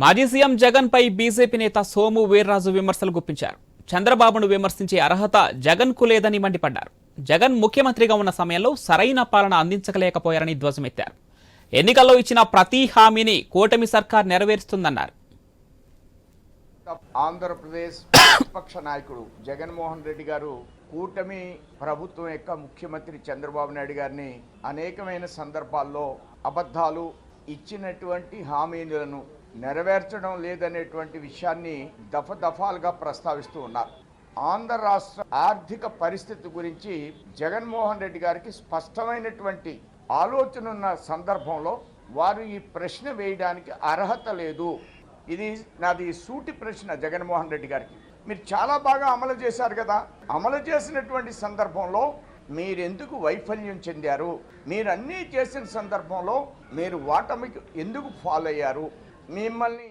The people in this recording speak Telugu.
మాజీ సీఎం జగన్ పై బీజేపీ నేత సోము వీర్రాజు విమర్శలు గుప్పించారు. చంద్రబాబును విమర్శించే అర్హత జగన్కు లేదని మండిపడ్డారు. జగన్ ముఖ్యమంత్రిగా ఉన్న సమయంలో సరైన పాలన అందించలేకపోయారని ధ్వజమెత్తారు. ఎన్నికల్లో ఇచ్చిన ప్రతి హామీని కూటమి సర్కార్ నెరవేరుస్తుందన్నారు. ఆంధ్రప్రదేశ్ విపక్ష నాయకుడు జగన్మోహన్ రెడ్డి గారు కూటమి ప్రభుత్వం యొక్క ముఖ్యమంత్రి చంద్రబాబు నాయుడు గారిని అనేకమైన సందర్భాల్లో అబద్ధాలు ఇచ్చినటువంటి హామీలను నెరవేర్చడం లేదనేటువంటి విషయాన్ని దఫదఫాలుగా ప్రస్తావిస్తూ ఉన్నారు. ఆంధ్ర రాష్ట్ర ఆర్థిక పరిస్థితి గురించి జగన్మోహన్ రెడ్డి గారికి స్పష్టమైనటువంటి ఆలోచన ఉన్న సందర్భంలో వారు ఈ ప్రశ్న వేయడానికి అర్హత లేదు. ఇది నాది సూటి ప్రశ్న జగన్మోహన్ రెడ్డి గారికి. మీరు చాలా బాగా అమలు చేశారు కదా. అమలు చేసినటువంటి సందర్భంలో మీరెందుకు వైఫల్యం చెందారు? మీరు అన్నీ చేసిన సందర్భంలో మీరు వాటమికి ఎందుకు ఫాలో అయ్యారు? మిమ్మల్ని